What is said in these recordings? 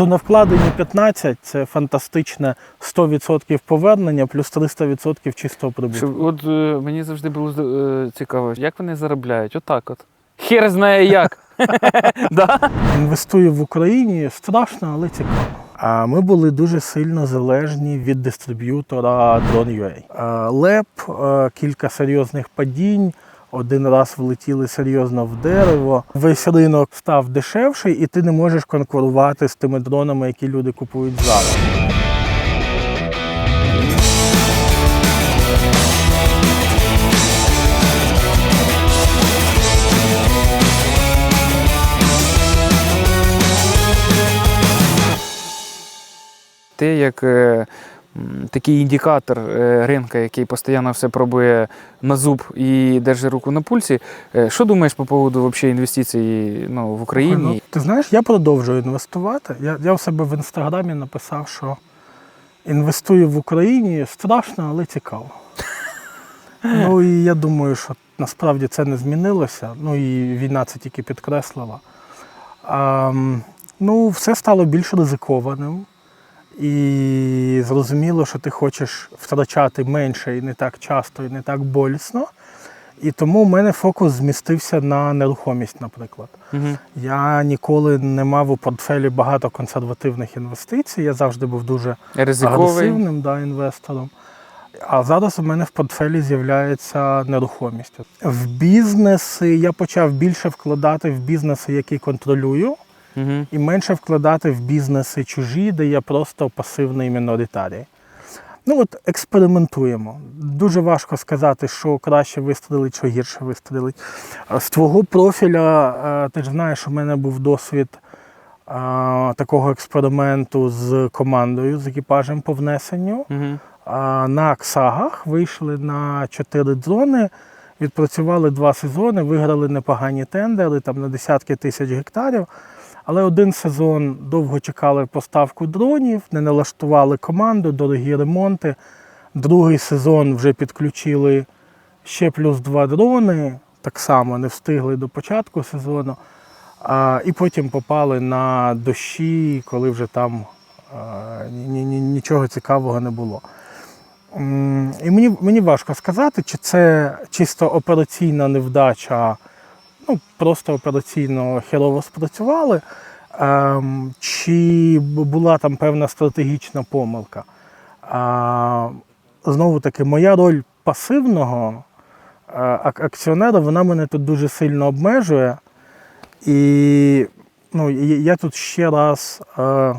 То на вкладені 15 це фантастичне 100% повернення плюс 300% чистого прибутку. От е, мені завжди було е, цікаво, як вони заробляють? Отак от. Хер знає як. Да? Інвестую в Україні страшно, але цікаво. А ми були дуже сильно залежні від дистриб'ютора Drone.ua. Е, Леп, е, кілька серйозних падінь. Один раз влетіли серйозно в дерево. Весь ринок став дешевший, і ти не можеш конкурувати з тими дронами, які люди купують зараз. Ти як е, такий індикатор е, ринка, який постійно все пробує на зуб і держить руку на пульсі. е, Що думаєш по поводу вообще інвестицій ну, в Ну, ти знаєш, я продовжую інвестувати. Я, я у себе в інстаграмі написав, що інвестую в Україні страшно, але цікаво. Ну і я думаю, що насправді це не змінилося. Ну і війна це тільки підкреслила. А, ну, все стало більш ризикованим. І зрозуміло, що ти хочеш втрачати менше і не так часто, і не так болісно. І тому в мене фокус змістився на нерухомість, наприклад. Угу. Я ніколи не мав у портфелі багато консервативних інвестицій. Я завжди був дуже Ризиковий. агресивним да, інвестором. А зараз у мене в портфелі з'являється нерухомість. В бізнеси я почав більше вкладати в бізнеси, які контролюю, Угу. і менше вкладати в бізнеси чужі, де я просто пасивний міноритарій. Ну от експериментуємо. Дуже важко сказати, що краще вистрілить, що гірше вистрілить. З твого профіля, е, ти ж знаєш, у мене був досвід е, такого експерименту з командою, з екіпажем по внесенню. Угу. На Ксагах вийшли на чотири дрони, відпрацювали два сезони, виграли непогані тендери там на десятки тисяч гектарів. Але один сезон довго чекали поставку дронів, не налаштували команду, дорогі ремонти. Другий сезон вже підключили ще плюс два дрони, так само не встигли до початку сезону. А, і потім попали на дощі, коли вже там а, ні, ні, нічого цікавого не було. І мені, мені важко сказати, чи це чисто операційна невдача, ну просто операційно херово спрацювали, ем, чи була там певна стратегічна помилка. Знову таки, моя роль пасивного е, акціонера, вона мене тут дуже сильно обмежує. І ну, я тут ще раз, е,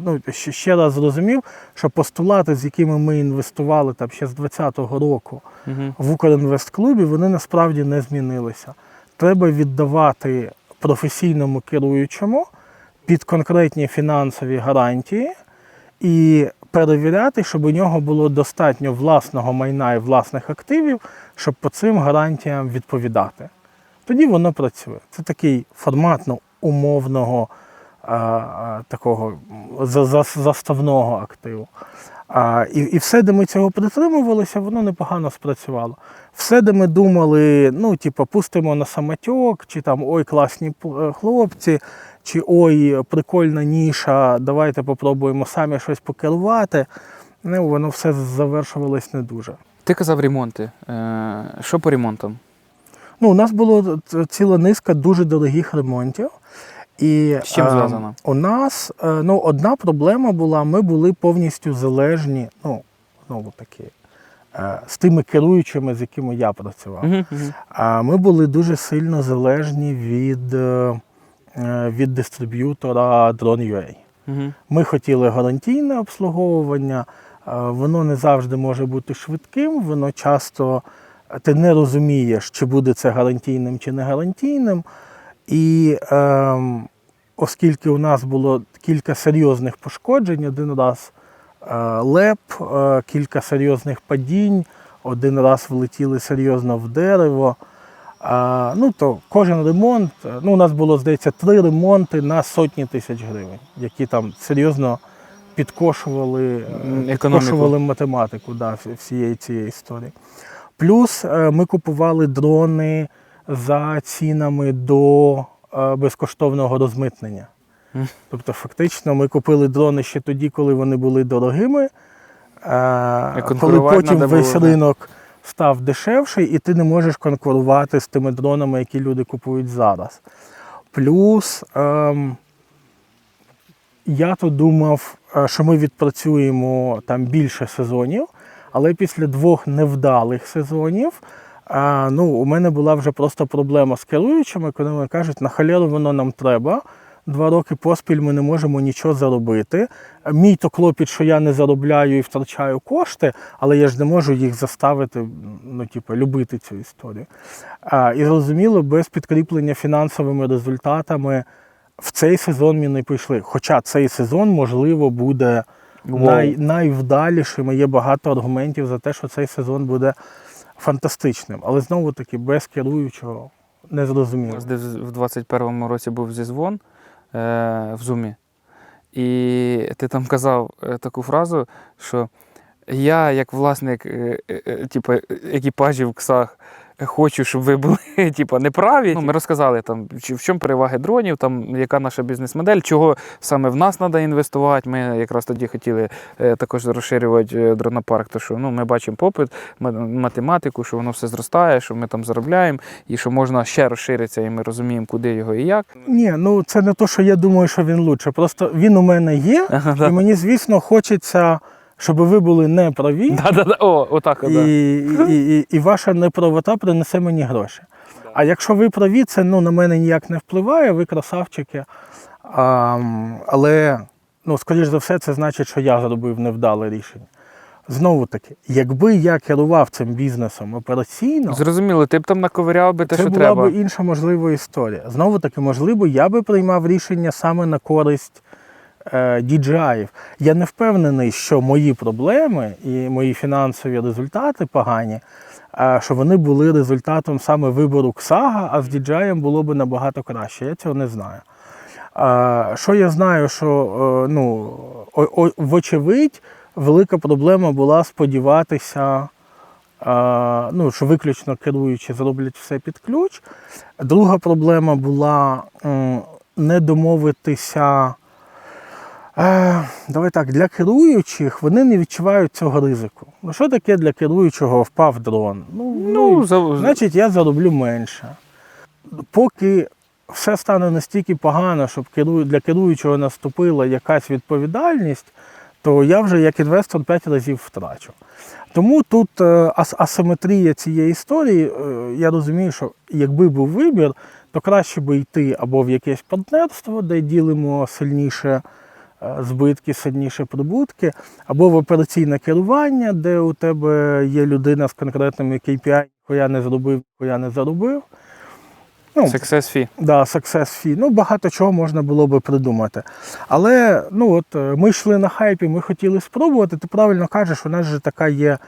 ну, ще, ще раз зрозумів, що постулати, з якими ми інвестували там ще з 2020 року Угу. в Укрінвестклубі, вони насправді не змінилися. Треба віддавати професійному керуючому під конкретні фінансові гарантії і перевіряти, щоб у нього було достатньо власного майна і власних активів, щоб по цим гарантіям відповідати. Тоді воно працює. Це такий формат ну, умовного а, а, такого за- за- заставного активу. А, і, і все, де ми цього притримувалися, воно непогано спрацювало. Все, де ми думали, ну, типу, пустимо на самотьок, чи там ой, класні е, хлопці, чи ой, прикольна ніша, давайте попробуємо самі щось покерувати. Ну, воно все завершувалось не дуже. Ти казав ремонти. Е, що по ремонтам? Ну, у нас було ціла низка дуже дорогих ремонтів. І З чим е, зв'язано? у нас е, ну, одна проблема була, ми були повністю залежні, ну, знову таки, е, з тими керуючими, з якими я працював. Угу. Угу. А ми були дуже сильно залежні від, е, від дистриб'ютора Drone.ua. Угу. Ми хотіли гарантійне обслуговування, воно не завжди може бути швидким, воно часто ти не розумієш, чи буде це гарантійним чи не гарантійним. І ем, оскільки у нас було кілька серйозних пошкоджень, один раз е, леп, е, кілька серйозних падінь, один раз влетіли серйозно в дерево. А, ну, то кожен ремонт, е, ну, у нас було, здається, три ремонти на сотні тисяч гривень, які там серйозно підкошували, е, підкошували математику да, всієї цієї історії. Плюс е, ми купували дрони за цінами до е, безкоштовного розмитнення. Тобто, фактично, ми купили дрони ще тоді, коли вони були дорогими. Е, коли потім весь було, ринок став дешевший, і ти не можеш конкурувати з тими дронами, які люди купують зараз. Плюс ем, я то думав, е, що ми відпрацюємо там більше сезонів, але після двох невдалих сезонів. Е, ну, у мене була вже просто проблема з керуючими, коли вони кажуть, на халеру воно нам треба. Два роки поспіль ми не можемо нічого заробити. Мій то клопіт, що я не заробляю і втрачаю кошти, але я ж не можу їх заставити ну, типу, любити цю історію. А, і зрозуміло, без підкріплення фінансовими результатами в цей сезон ми не пішли. Хоча цей сезон, можливо, буде Вау. най, найвдалішим. Є багато аргументів за те, що цей сезон буде фантастичним. Але знову таки без керуючого нас десь в 21-му році був зізвон е, в Зумі. І ти там казав е, таку фразу, що я, як власник е, е, е, типу, екіпажів КСАХ, хочу, щоб ви були типу, неправі. Ну, ми розказали, там, чи- в чому переваги дронів, там, яка наша бізнес-модель, чого саме в нас треба інвестувати. Ми якраз тоді хотіли е, також розширювати е, дронопарк, тому що ну, ми бачимо попит, математику, що воно все зростає, що ми там заробляємо, і що можна ще розширитися, і ми розуміємо, куди його і як. Ні, ну це не то, що я думаю, що він лучше. Просто він у мене є, Ага, і мені, звісно, хочеться, щоб ви були неправі, Да-да-да. О, отак, от, да. і, і, і, і ваша неправота принесе мені гроші. А якщо ви праві, це ну, на мене ніяк не впливає, ви красавчики. А, але, ну, скоріш за все, це значить, що я зробив невдале рішення. Знову таки, якби я керував цим бізнесом операційно, Зрозуміло, ти б там наковиряв би те, це була б інша можлива історія. Знову таки, можливо, я би приймав рішення саме на користь е, DJI. Я не впевнений, що мої проблеми і мої фінансові результати погані, е, що вони були результатом саме вибору Ксага, а з DJI було б набагато краще. Я цього не знаю. Е, що я знаю, що ну, вочевидь, велика проблема була сподіватися. Ну, що виключно керуючі зроблять все під ключ. Друга проблема була не домовитися. Е, давай так, для керуючих вони не відчувають цього ризику. Ну, що таке для керуючого впав дрон? Ну, Ну, за... значить, я зароблю менше. Поки все стане настільки погано, щоб для керуючого наступила якась відповідальність, то я вже як інвестор 5 разів втрачу. Тому тут е, асиметрія цієї історії, е, я розумію, що якби був вибір, то краще би йти або в якесь партнерство, де ділимо сильніше збитки, сильніше прибутки, або в операційне керування, де у тебе є людина з конкретними KPI, яку я не зробив, яку я не заробив. Ну, Success fee. Да, success fee. Ну, багато чого можна було би придумати. Але ну, от, е, ми йшли на хайпі, ми хотіли спробувати. Ти правильно кажеш, у нас же така є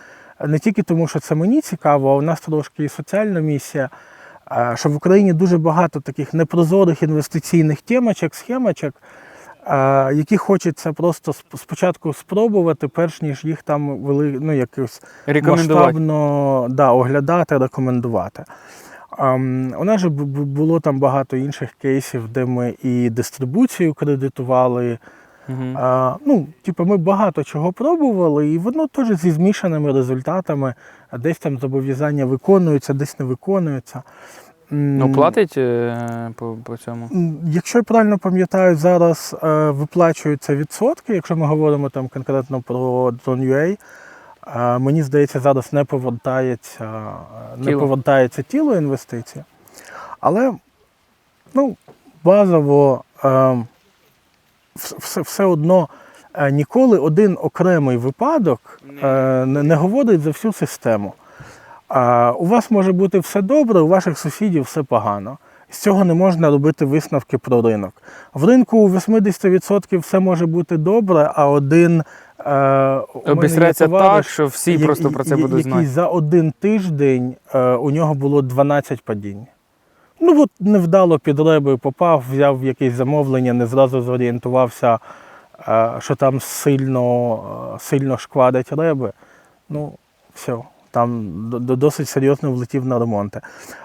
не тільки тому, що це мені цікаво, а у нас трошки і соціальна місія. е, Що в Україні дуже багато таких непрозорих інвестиційних темочок, схемочок, е, які хочеться просто спочатку спробувати, перш ніж їх там вели, ну, якось масштабно да, оглядати, рекомендувати. У нас же бу- бу- було там багато інших кейсів, де ми і дистрибуцію кредитували. Мгм. А, ну, типу, ми багато чого пробували, і воно теж зі змішаними результатами. Десь там зобов'язання виконуються, десь не виконуються. Ну, платить е, по, по цьому. Якщо я правильно пам'ятаю, зараз е, виплачуються відсотки, якщо ми говоримо там конкретно про Drone.ua, е, мені здається, зараз не повертається, не Тіло. повертається тіло інвестицій. Але ну, базово е, все, все одно е, ніколи один окремий випадок е, не, не говорить за всю систему. У вас може бути все добре, у ваших сусідів все погано. З цього не можна робити висновки про ринок. В ринку у 80% все може бути добре, а один е, Обістряться так, що всі я- просто про це я- будуть який знати. за один тиждень е, у нього було 12 падінь. Ну от невдало під реби попав, взяв якесь замовлення, не зразу зорієнтувався, е, що там сильно, е, сильно шквадять реби. Ну, все, там до- до- досить серйозно влетів на ремонти.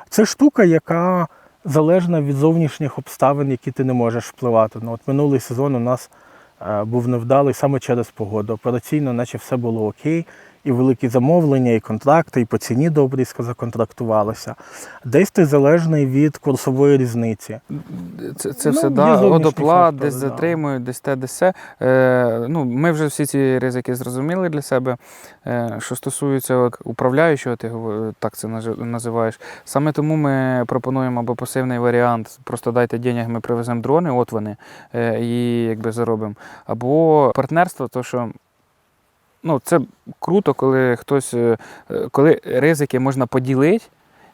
Це штука, яка залежна від зовнішніх обставин, які ти не можеш впливати. Ну, от минулий сезон у нас е, був невдалий саме через погоду. Операційно, наче все було окей, і великі замовлення, і контракти, і по ціні добрі законтрактувалися. Десь ти залежний від курсової різниці. Це, це Ну, все є да, водоплат, десь да. затримують, десь те, десь се. Е, ну, ми вже всі ці ризики зрозуміли для себе. Е, що стосується управляючого, ти так це називаєш. Саме тому ми пропонуємо або пасивний варіант, просто дайте денег, ми привеземо дрони, от вони, е, і якби заробимо. Або партнерство, то що. Ну, це круто, коли хтось, е, коли ризики можна поділити.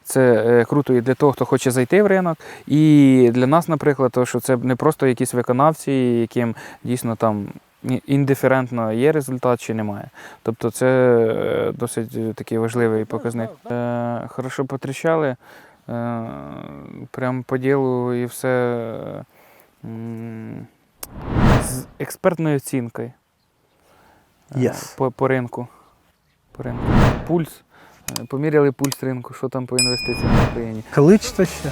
Це е, круто і для того, хто хоче зайти в ринок, і для нас, наприклад, то, що це не просто якісь виконавці, яким дійсно там індиферентно є результат чи немає. Тобто це е, досить такий важливий показник. Е, Хорошо потріщали, прям по ділу і все з експертною оцінкою. Е, Yes. По, по ринку. По ринку. Пульс. Е, Поміряли пульс ринку, що там по інвестиціям в Україні. Кличте ще.